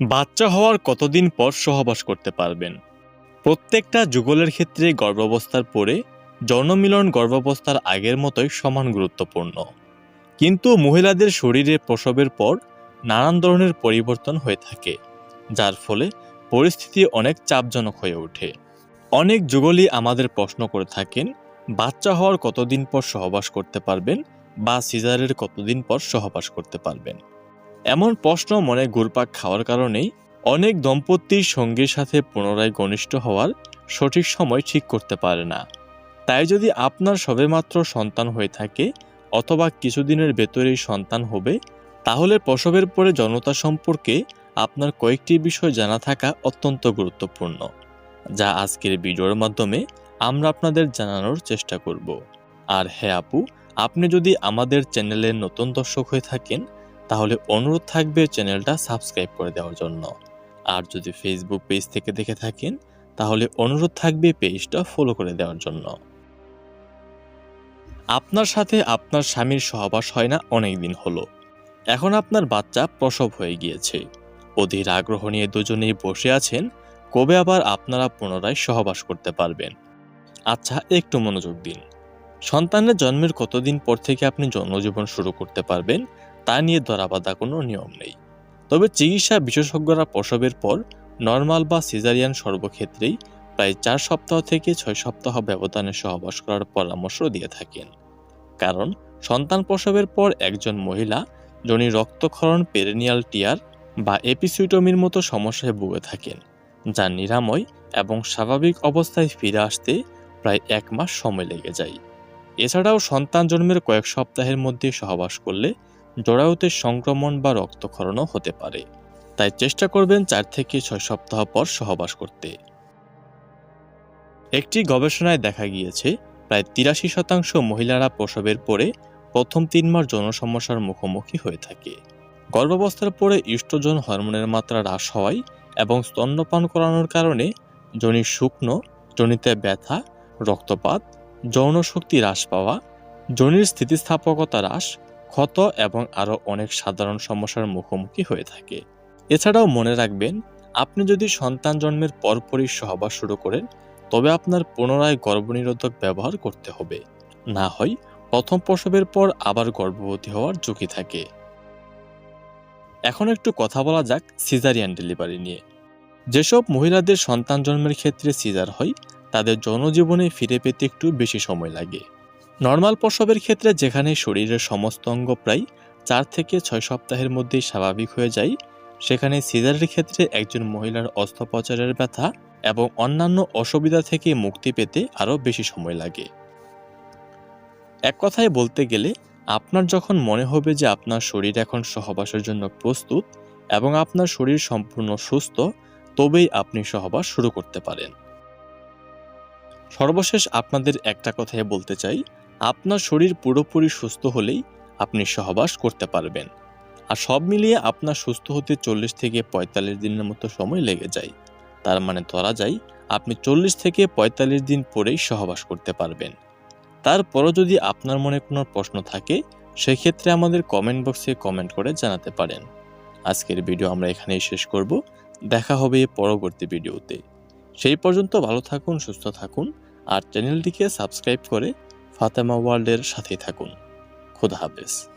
বাচ্চা হওয়ার কতদিন পর সহবাস করতে পারবেন? প্রত্যেকটা যুগলের ক্ষেত্রে গর্ভাবস্থার পরে জনমিলন গর্ভাবস্থার আগের মতোই সমান গুরুত্বপূর্ণ। কিন্তু মহিলাদের শরীরে প্রসবের পর নানান ধরনের পরিবর্তন হয়ে থাকে, যার ফলে পরিস্থিতি অনেক চাপজনক হয়ে ওঠে। অনেক যুগলই আমাদের প্রশ্ন করে থাকেন, বাচ্চা হওয়ার কতদিন পর সহবাস করতে পারবেন বা সিজারের কতদিন পর সহবাস করতে পারবেন? এমন প্রশ্ন মনে ঘুরপাক খাওয়ার কারণেই অনেক দম্পতি সঙ্গীর সাথে পুনরায় ঘনিষ্ঠ হওয়ার সঠিক সময় ঠিক করতে পারে না। তাই যদি আপনার সবেমাত্র সন্তান হয়ে থাকে অথবা কিছুদিনের ভেতরেই সন্তান হবে, তাহলে প্রসবের পরে জনতা সম্পর্কে আপনার কয়েকটি বিষয় জানা থাকা অত্যন্ত গুরুত্বপূর্ণ, যা আজকের ভিডিওর মাধ্যমে আমরা আপনাদের জানানোর চেষ্টা করব। আর হ্যাঁ আপু, আপনি যদি আমাদের চ্যানেলের নতুন দর্শক হয়ে থাকেন তাহলে অনুরোধ থাকবে চ্যানেলটা সাবস্ক্রাইব করে দেওয়ার জন্য। আর যদি ফেসবুক পেজ থেকে দেখে থাকেন, তাহলে অনুরোধ থাকবে পেজটা ফলো করে দেওয়ার জন্য। আপনার সাথে আপনার স্বামীর সহবাস হয় না অনেক দিন হলো। এখন আপনার বাচ্চা প্রসব হয়ে গিয়েছে। অধীর আগ্রহ নিয়ে দুজনেই বসে আছেন, কবে আবার আপনারা পুনরায় সহবাস করতে পারবেন? আচ্ছা একটু মনোযোগ দিন। সন্তানের জন্মের কতদিন পর থেকে আপনি জন্মজীবন শুরু করতে পারবেন? তা নিয়ে ধরাবাধা কোনো নিয়ম নেই। তবে চিকিৎসা বিশেষজ্ঞরা প্রসবের পর নর্মাল বা সিজারিয়ান সর্বক্ষেত্রেই প্রায় চার সপ্তাহ থেকে ছয় সপ্তাহ ব্যবধানে সহবাস করার পরামর্শ দিয়ে থাকেন। কারণ সন্তান প্রসবের পর একজন মহিলা যনি রক্তক্ষরণ, পেরেনিয়াল টিয়ার বা এপিসুইটমির মতো সমস্যায় ভুগে থাকেন, যা নিরাময় এবং স্বাভাবিক অবস্থায় ফিরে আসতে প্রায় এক মাস সময় লেগে যায়। এছাড়াও সন্তান জন্মের কয়েক সপ্তাহের মধ্যে সহবাস করলে জরায়ুতে সংক্রমণ বা রক্তক্ষরণও হতে পারে। তাই চেষ্টা করবেন চার থেকে ছয় সপ্তাহ পর সহবাস করতে। একটি গবেষণায় দেখা গিয়েছে, প্রায় তিরাশি শতাংশ মহিলারা প্রসবের পরে প্রথম তিন মাস যৌন সমস্যার মুখোমুখি হয়ে থাকে। গর্ভাবস্থার পরে ইস্ট্রোজন হরমোনের মাত্রা হ্রাস হওয়ায় এবং স্তন্যপান করানোর কারণে জনির শুকনো, জনিতে ব্যথা, রক্তপাত, যৌন শক্তি হ্রাস পাওয়া, জনির স্থিতিস্থাপকতা হ্রাস ক্ষত এবং আরও অনেক সাধারণ সমস্যার মুখোমুখি হয়ে থাকে। এছাড়াও মনে রাখবেন, আপনি যদি সন্তান জন্মের পরপরই সহবাস শুরু করেন, তবে আপনার পুনরায় গর্ভনিরোধক ব্যবহার করতে হবে। না হয় প্রথম প্রসবের পর আবার গর্ভবতী হওয়ার ঝুঁকি থাকে। এখন একটু কথা বলা যাক সিজারিয়ান ডেলিভারি নিয়ে। যেসব মহিলাদের সন্তান জন্মের ক্ষেত্রে সিজার হয়, তাদের জনজীবনে ফিরে পেতে একটু বেশি সময় লাগে। নর্মাল প্রসবের ক্ষেত্রে যেখানে শরীরের সমস্ত অঙ্গ প্রায় চার থেকে ছয় সপ্তাহের মধ্যেই স্বাভাবিক হয়ে যায়, সেখানে সিজারের ক্ষেত্রে একজন মহিলার অস্ত্রোপচারের ব্যথা এবং অন্যান্য অসুবিধা থেকে মুক্তি পেতে আরও বেশি সময় লাগে। এক কথায় বলতে গেলে, আপনার যখন মনে হবে যে আপনার শরীর এখন সহবাসের জন্য প্রস্তুত এবং আপনার শরীর সম্পূর্ণ সুস্থ, তবেই আপনি সহবাস শুরু করতে পারেন। সর্বশেষ আপনাদের একটা কথাই বলতে চাই, আপনার শরীর পুরোপুরি সুস্থ হলেই আপনি সহবাস করতে পারবেন। আর সব মিলিয়ে আপনার সুস্থ হতে চল্লিশ থেকে পঁয়তাল্লিশ দিনের মতো সময় লেগে যায়। তার মানে ধরা যায়, আপনি চল্লিশ থেকে পঁয়তাল্লিশ দিন পরেই সহবাস করতে পারবেন। তারপরও যদি আপনার মনে কোনো প্রশ্ন থাকে, সেক্ষেত্রে আমাদের কমেন্ট বক্সে কমেন্ট করে জানাতে পারেন। আজকের ভিডিও আমরা এখানেই শেষ করব। দেখা হবে পরবর্তী ভিডিওতে। সেই পর্যন্ত ভালো থাকুন, সুস্থ থাকুন, আর চ্যানেলটিকে সাবস্ক্রাইব করে ফাতেমা ওয়ার্ল্ডের সাথেই থাকুন। খুদা হাফেজ।